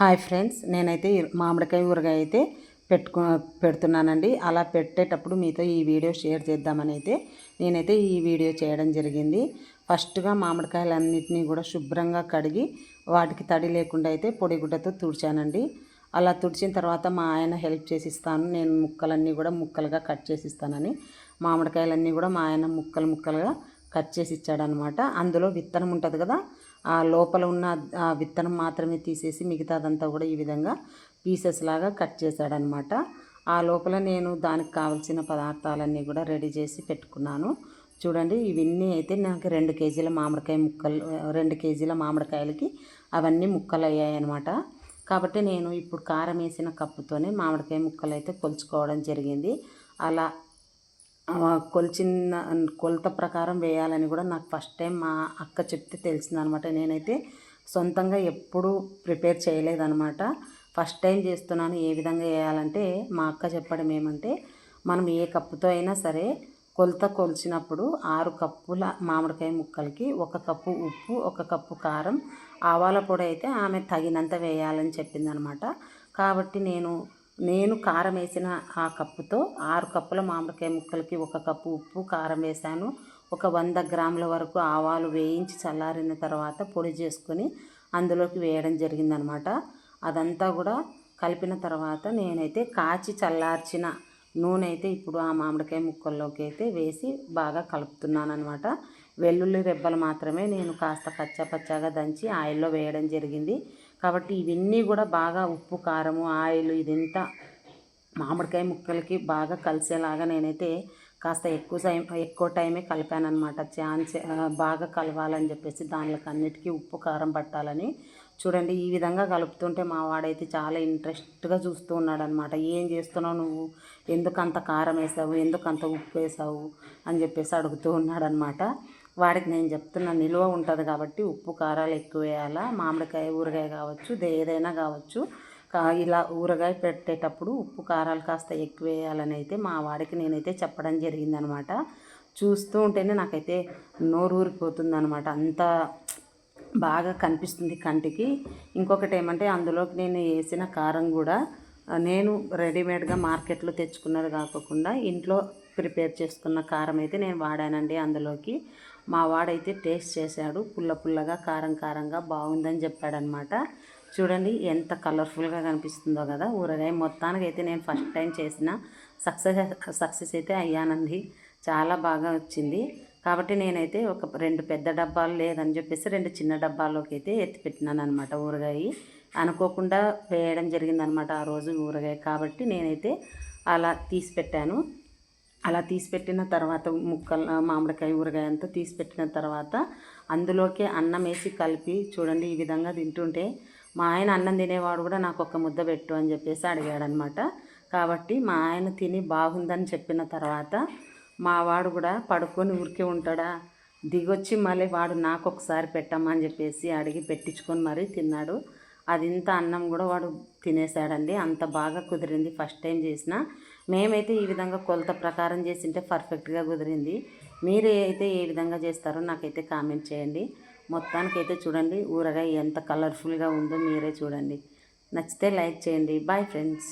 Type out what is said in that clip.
Hi friends నేనైతే మామిడికాయ ఊరగాయ అయితే పెట్టుకు పెడుతున్నానండి. అలా పెట్టేటప్పుడు మీతో ఈ వీడియో షేర్ చేద్దామని అయితే నేనైతే ఈ వీడియో చేయడం జరిగింది. ఫస్ట్గా మామిడికాయలన్నింటినీ కూడా శుభ్రంగా కడిగి వాటికి తడి లేకుండా అయితే పొడిగుడ్డతో తుడిచానండి. అలా తుడిచిన తర్వాత మా ఆయన హెల్ప్ చేసిస్తాను. నేను ముక్కలన్నీ కూడా ముక్కలుగా కట్ చేసిస్తానని. మామిడికాయలన్నీ కూడా మా ఆయన ముక్కలు ముక్కలుగా కట్ చేసి ఇచ్చాడనమాట అందులో విత్తనం ఉంటుంది కదా ఆ లోపల ఉన్న ఆ విత్తనం మాత్రమే తీసేసి మిగతాదంతా కూడా ఈ విధంగా పీసెస్ లాగా కట్ చేశాడనమాట ఆ లోపల నేను దానికి కావలసిన పదార్థాలన్నీ కూడా రెడీ చేసి పెట్టుకున్నాను. చూడండి ఇవన్నీ అయితే నాకు రెండు కేజీల మామిడికాయ ముక్కలు రెండు కేజీల మామిడికాయలకి అవన్నీ ముక్కలు అయ్యాయన్నమాట కాబట్టి నేను ఇప్పుడు కారం వేసిన కప్పుతోనే మామిడికాయ ముక్కలు అయితే కొలుచుకోవడం జరిగింది. అలా కొలిచిన కొలత ప్రకారం వేయాలని కూడా నాకు ఫస్ట్ టైం మా అక్క చెప్తే తెలిసిందనమాట. నేనైతే సొంతంగా ఎప్పుడూ ప్రిపేర్ చేయలేదనమాట. ఫస్ట్ టైం చేస్తున్నాను ఏ విధంగా వేయాలంటే మా అక్క చెప్పడం ఏమంటే మనం ఏ కప్పుతో అయినా సరే కొలత కొలిచినప్పుడు ఆరు కప్పుల మామిడికాయ ముక్కలకి ఒక కప్పు ఉప్పు ఒక కప్పు కారం ఆవాల పొడి అయితే ఆమె తగినంత వేయాలని చెప్పిందనమాట. కాబట్టి నేను నేను కారం వేసిన ఆ కప్పుతో ఆరు కప్పుల మామిడికాయ ముక్కలకి ఒక కప్పు ఉప్పు కారం వేశాను. ఒక వంద గ్రాముల వరకు ఆవాలు వేయించి చల్లారిన తర్వాత పొడి చేసుకొని అందులోకి వేయడం జరిగిందనమాట. అదంతా కూడా కలిపిన తర్వాత నేనైతే కాచి చల్లార్చిన నూనె అయితే ఇప్పుడు ఆ మామిడికాయ ముక్కల్లోకి అయితే వేసి బాగా కలుపుతున్నాను అనమాట వెల్లుల్లి రెబ్బలు మాత్రమే నేను కాస్త కచ్చాపచ్చాగా దంచి ఆయిల్లో వేయడం జరిగింది. కాబట్టి ఇవన్నీ కూడా బాగా ఉప్పు కారము ఆయిల్ ఇదంతా మామిడికాయ ముక్కలకి బాగా కలిసేలాగా నేనైతే కాస్త ఎక్కువ టైం ఎక్కువ టైమే కలిపాను అనమాట ఛాన్స్ బాగా కలవాలని చెప్పేసి దానిలోకి అన్నిటికీ ఉప్పు కారం పట్టాలని. చూడండి ఈ విధంగా కలుపుతుంటే మా వాడైతే చాలా ఇంట్రెస్ట్గా చూస్తూ ఉన్నాడనమాట ఏం చేస్తున్నావు నువ్వు? ఎందుకు అంత కారం వేసావు? ఎందుకు అంత ఉప్పు వేసావు? అని చెప్పేసి అడుగుతూ ఉన్నాడనమాట వాడికి నేను చెప్తున్న నిల్వ ఉంటుంది కాబట్టి ఉప్పు కారాలు ఎక్కువ వేయాలా మామిడికాయ ఊరగాయ కావచ్చు ఏదైనా కావచ్చు. ఇలా ఊరగాయ పెట్టేటప్పుడు ఉప్పు కారాలు కాస్త ఎక్కువ వేయాలని అయితే మా వాడికి నేనైతే చెప్పడం జరిగిందనమాట. చూస్తూ ఉంటేనే నాకైతే నోరు ఊరిపోతుంది అనమాట అంత బాగా కనిపిస్తుంది కంటికి. ఇంకొకటి ఏమంటే అందులోకి నేను వేసిన కారం కూడా నేను రెడీమేడ్గా మార్కెట్లో తెచ్చుకున్నది కాకుండా ఇంట్లో ప్రిపేర్ చేసుకున్న కారం అయితే నేను వాడానండి అందులోకి. మా వాడైతే టేస్ట్ చేశాడు. పుల్ల పుల్లగా కారం కారంగా బాగుందని చెప్పాడనమాట. చూడండి ఎంత కలర్ఫుల్గా కనిపిస్తుందో కదా. ఊరగాయ మొత్తానికి అయితే నేను ఫస్ట్ టైం చేసిన సక్సెస్ సక్సెస్ అయితే అయ్యానండి. చాలా బాగా వచ్చింది. కాబట్టి నేనైతే ఒక రెండు పెద్ద డబ్బాలు లేదని చెప్పేసి రెండు చిన్న డబ్బాల్లోకి అయితే ఎత్తిపెట్టినాను అనమాట ఊరగాయ. అనుకోకుండా వేయడం జరిగిందనమాట ఆ రోజు ఊరగాయ. కాబట్టి నేనైతే అలా తీసి పెట్టాను. అలా తీసిపెట్టిన తర్వాత ముక్కలు మామిడికాయ ఊరగాయ అంతా తీసిపెట్టిన తర్వాత అందులోకి అన్నం వేసి కలిపి చూడండి ఈ విధంగా తింటుంటే మా ఆయన అన్నం తినేవాడు కూడా నాకు ఒక ముద్ద పెట్టు అని చెప్పేసి అడిగాడనమాట. కాబట్టి మా ఆయన తిని బాగుందని చెప్పిన తర్వాత మా వాడు కూడా పడుకొని ఊరికే ఉంటాడా దిగొచ్చి మళ్ళీ వాడు నాకు ఒకసారి పెట్టమ్మని చెప్పేసి అడిగి పెట్టించుకొని మరీ తిన్నాడు. అది ఇంత అన్నం కూడా వాడు తినేసాడండి అంత బాగా కుదిరింది. ఫస్ట్ టైం చేసిన మేమైతే ఈ విధంగా కొలత ప్రకారం చేసింటే పర్ఫెక్ట్గా కుదిరింది. మీరు అయితే ఏ విధంగా చేస్తారో నాకైతే కామెంట్ చేయండి. మొత్తానికైతే చూడండి ఊరగాయ ఎంత కలర్ఫుల్గా ఉందో మీరే చూడండి. నచ్చితే లైక్ చేయండి. Bye friends.